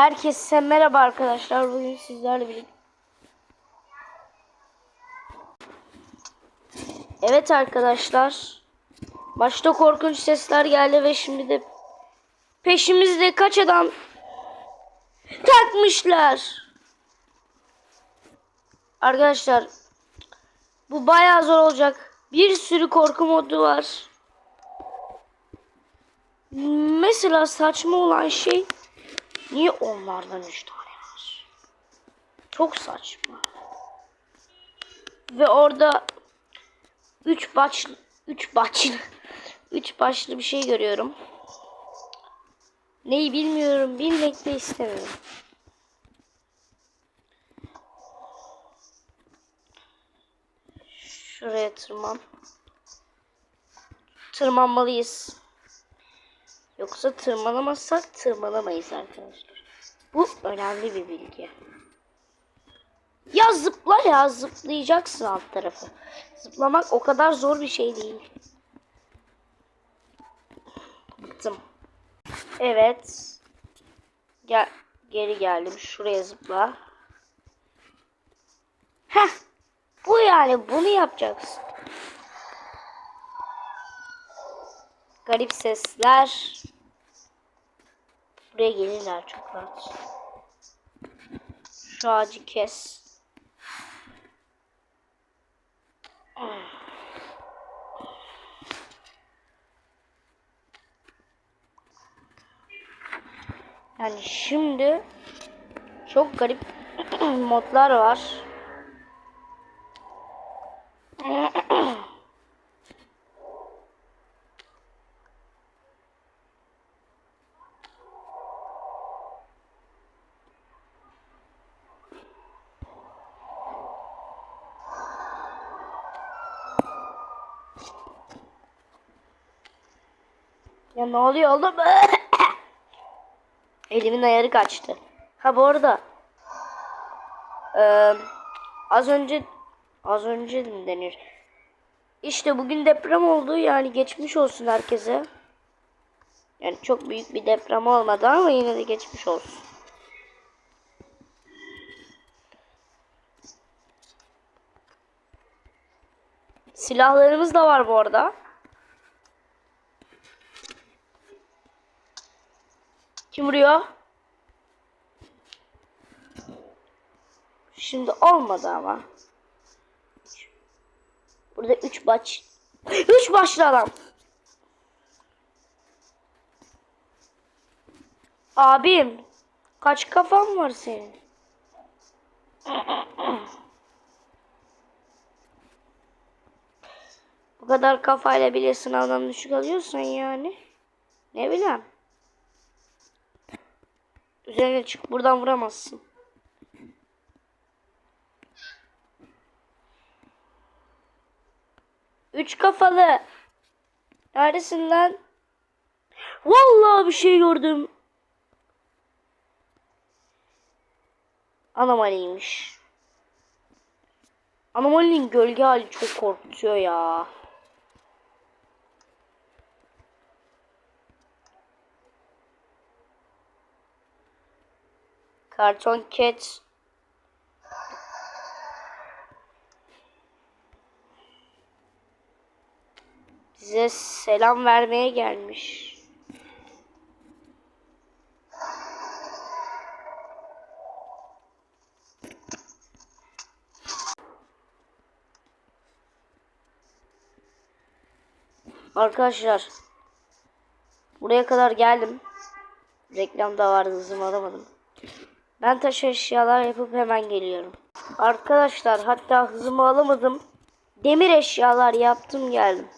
Herkese merhaba arkadaşlar. Bugün sizlerle birlikte. Evet arkadaşlar. Başta korkunç sesler geldi ve şimdi de peşimizde kaç adam takmışlar. Arkadaşlar bu bayağı zor olacak. Bir sürü korku modu var. Mesela saçma olan şey niye onlardan üç tane var? Çok saçma. Ve orada üç başlı üç başlı üç başlı bir şey görüyorum. Neyi bilmiyorum, bilmek de istemiyorum. Şuraya tırman. Tırmanmalıyız. Yoksa tırmanamazsak tırmanamayız arkadaşlar. Bu önemli bir bilgi. Ya zıpla ya zıplayacaksın alt tarafı. Zıplamak o kadar zor bir şey değil. Bıktım. Evet. Gel geri geldim. Şuraya zıpla. Heh. Bu yani bunu yapacaksın. Garip sesler. Buraya gelirler çok rahat. Şu ağacı kes. Yani şimdi çok garip modlar var. Ya ne oluyor oğlum? Elimin ayarı kaçtı. Ha bu arada eee, az önce az önce denir? İşte bugün deprem oldu yani geçmiş olsun herkese. Yani çok büyük bir deprem olmadı ama yine de geçmiş olsun. Silahlarımız da var bu arada. Kim vuruyor? Şimdi olmadı ama. Burada üç baş. Üç başlı adam. Abim. Kaç kafan var senin? Bu kadar kafayla bile sınavdan düşük alıyorsan yani. Ne bileyim. Üzerine çık. Buradan vuramazsın. Üç kafalı. Neredesin lan? Vallahi bir şey gördüm. Anomaliymiş. Anomalinin gölge hali çok korkutuyor ya. Karton Cat bize selam vermeye gelmiş. Arkadaşlar buraya kadar geldim. Reklamda vardı hızımı alamadım. Ben taş eşyalar yapıp hemen geliyorum. Arkadaşlar hatta hızımı alamadım. Demir eşyalar yaptım geldim.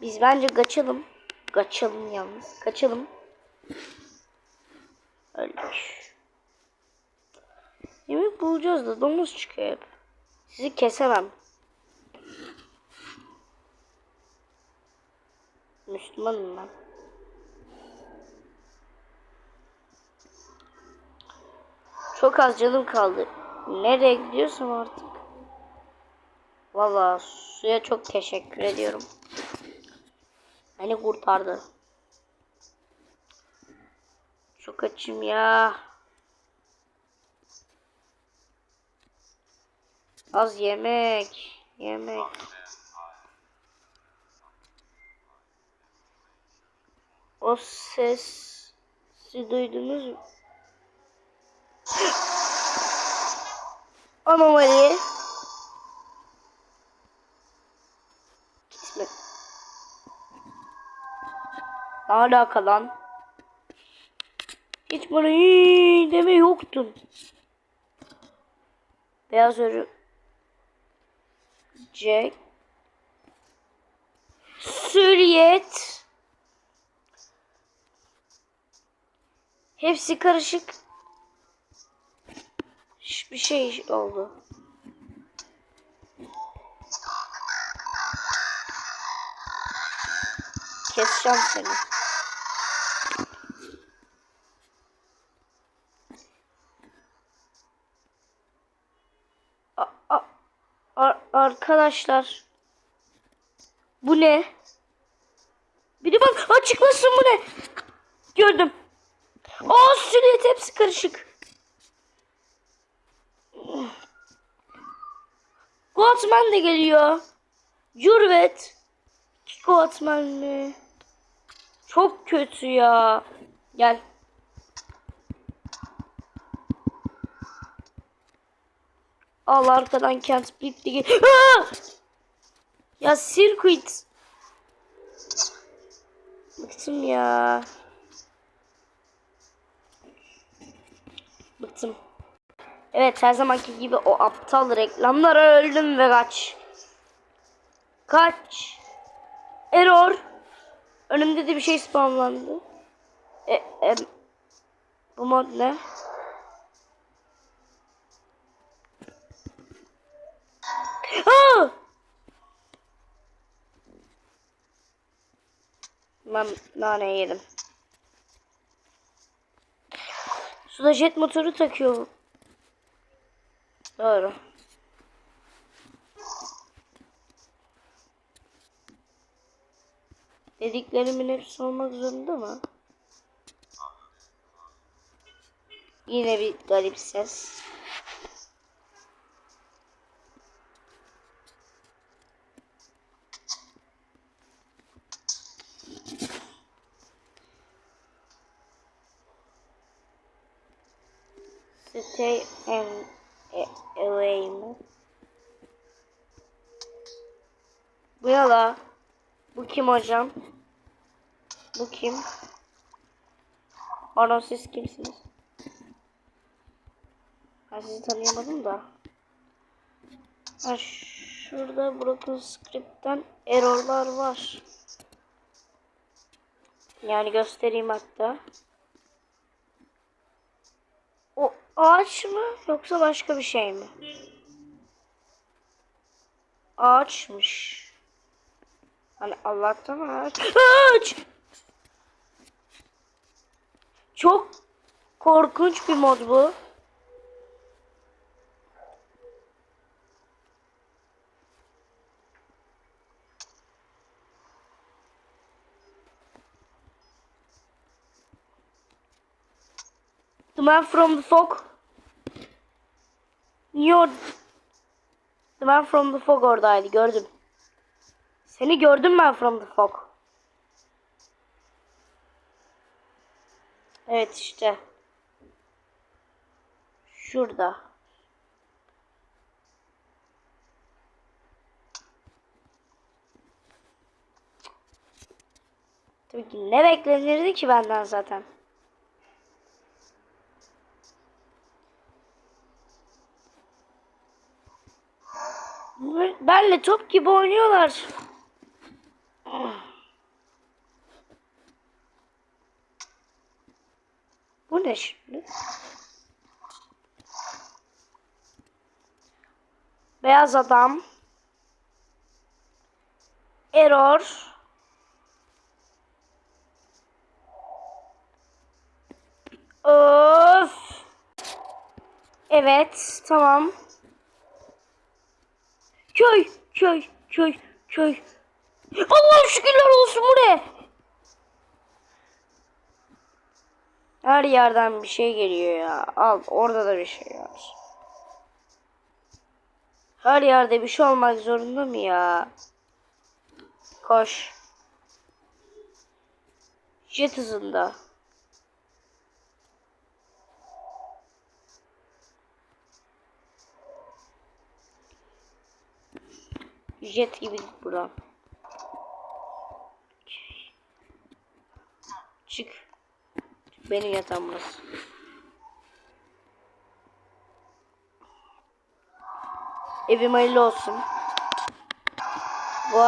Biz bence kaçalım. Kaçalım yalnız. Kaçalım. Öyle. Yemek bulacağız da domuz çıkıyor hep. Sizi kesemem. Müslümanım ben. Çok az canım kaldı. Nereye gidiyorsam artık. Valla suya çok teşekkür ediyorum. Beni kurtardı. Çok açım ya. Az yemek. Yemek. O sesi duydunuz mu? Anomali. Gitme. Ne alaka lan? Hiç bana iyi deme yoktun. Beyaz örü. Jack. Süriyet. Hepsi karışık. Bir şey oldu. Keseceğim seni. A- a- ar- arkadaşlar. Bu ne? Biri bak açıklasın bu ne? Gördüm. Aa silüet hepsi karışık. Goatman de geliyor. Jurvet. Goatman mi? Çok kötü ya. Gel. Al arkadan Kent Ligi. Aa! Ya Circuit. Bıktım ya. Bıktım. Evet her zamanki gibi o aptal reklamlara öldüm ve kaç. Kaç. Error. Önümde de bir şey spamlandı. E, e, bu mod ne? Aa! Ben nane yedim. Suda jet motoru takıyor. Doğru. Dediklerimin hepsi olmak zorunda mı? Yine bir garip ses. Stay and away mi? Bu ne la? Bu kim hocam? Bu kim? Pardon siz kimsiniz? Ben sizi tanıyamadım da. Ha, şurada Broken Script'ten errorlar var. Yani göstereyim hatta. O ağaç mı yoksa başka bir şey mi? Ağaçmış. Hani Allah'tan ağaç. Ağaç! Çok korkunç bir mod bu. The man from the fog. Niye The man from the fog oradaydı gördüm. Seni gördüm ben from the fog. Evet işte. Şurada. Tabii ki ne beklenirdi ki benden zaten. Benle top gibi oynuyorlar. Bu ne şimdi? Beyaz adam. Error. Öf. Evet, tamam. Köy, köy, köy, köy. Allah'ım şükürler olsun bu? Her yerden bir şey geliyor ya. Al orada da bir şey var. Her yerde bir şey olmak zorunda mı ya? Koş. Jet hızında. Jet gibi git. Çık. Benim yatağım burası. Evim hayırlı olsun. Bu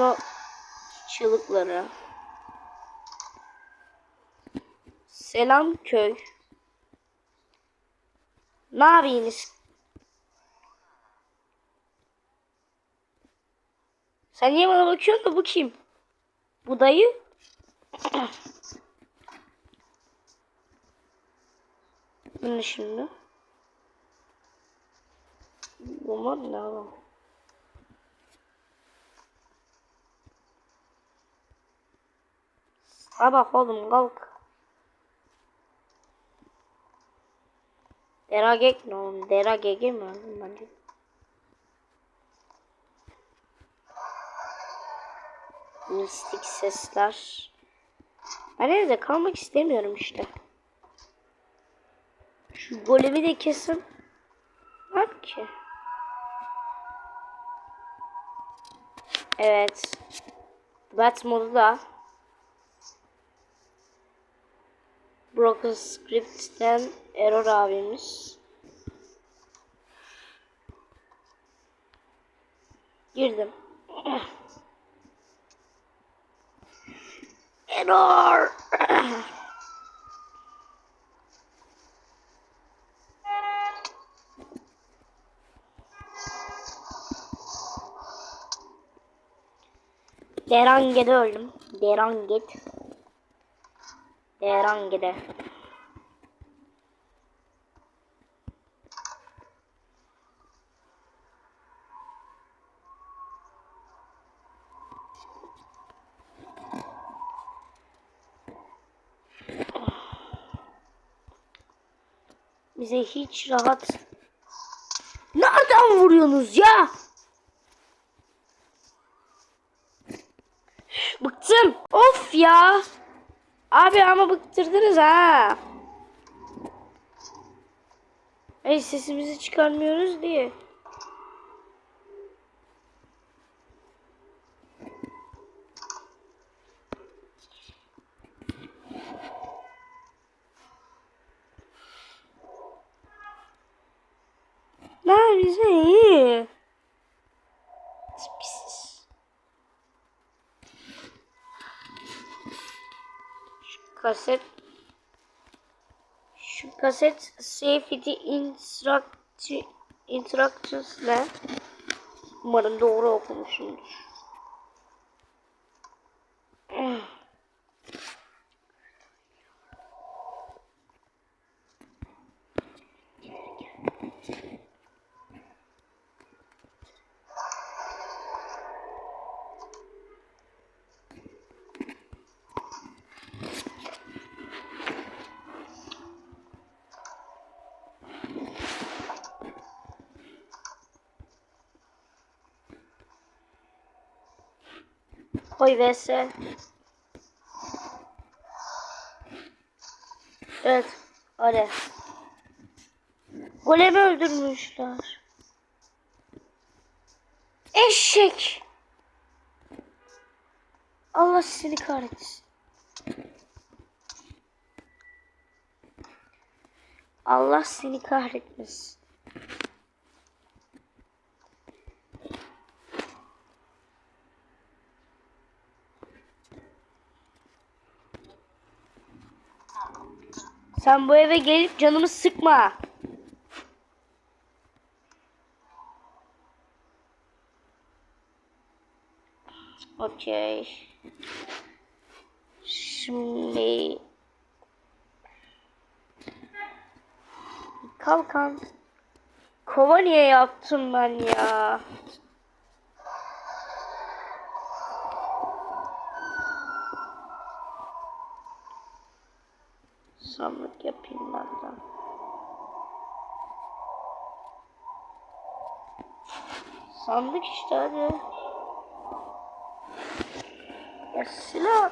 o çığlıkları. Selam köy. Ne yapıyorsunuz? Sen niye bana bakıyorsun bu kim? Bu dayı. Bu ne şimdi? Ne lan? Sabah oğlum kalk. Deragek ne oğlum? Deragege mi oğlum bence? Mistik sesler. Ben evde kalmak istemiyorum işte. Şu golemi de kesin. Var ki. Evet. Bat modu da. Broken Script'ten Error abimiz. Girdim. Error. Derange'de öldüm. Deranget. Derange'de. Bize hiç rahat. Nereden vuruyorsunuz ya? Bıktım. Of ya. Abi ama bıktırdınız ha. Ey sesimizi çıkarmıyoruz diye. Lan bize iyi. Pis. Şu kaset şu kaset safety instruct instructions ne? Umarım doğru okumuşumdur. Koy vs. Evet. Hadi. Golemi öldürmüşler. Eşek. Allah seni kahretsin. Allah seni kahretmesin. Sen bu eve gelip canımı sıkma. Okey. Şimdi kalkan. Kova niye yaptım ben ya? sandık yapayım ben de. Sandık işte hadi. Ya silah.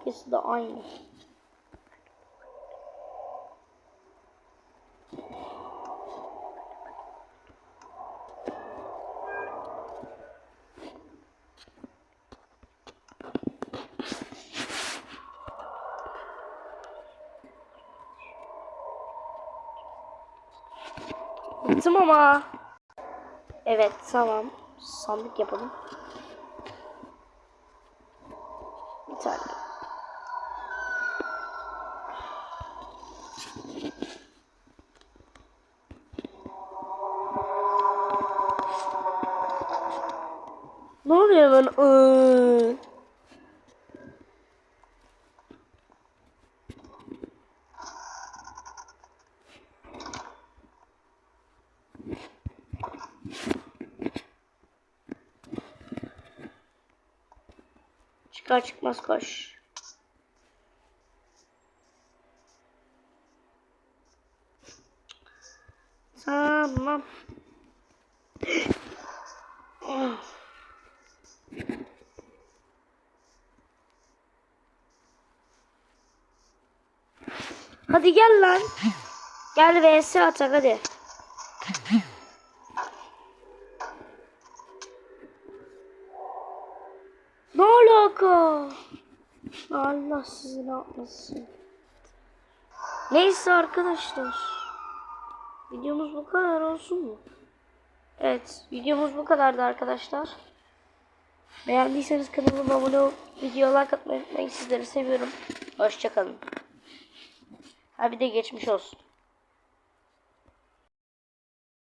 İkisi de aynı. Bıktım ama. Evet tamam. Sandık yapalım. Bir tane. Ne oluyor lan? Iıı. Çıkar çıkmaz koş. Tamam. Hadi gel lan. Gel vs atak hadi. Ne alaka? Allah sizi ne yapmasın. Neyse arkadaşlar. Videomuz bu kadar olsun mu? Evet, videomuz bu kadardı arkadaşlar. Beğendiyseniz kanalıma abone olup videoya like atmayı unutmayın. Sizleri seviyorum. Hoşçakalın. Ha bir de geçmiş olsun.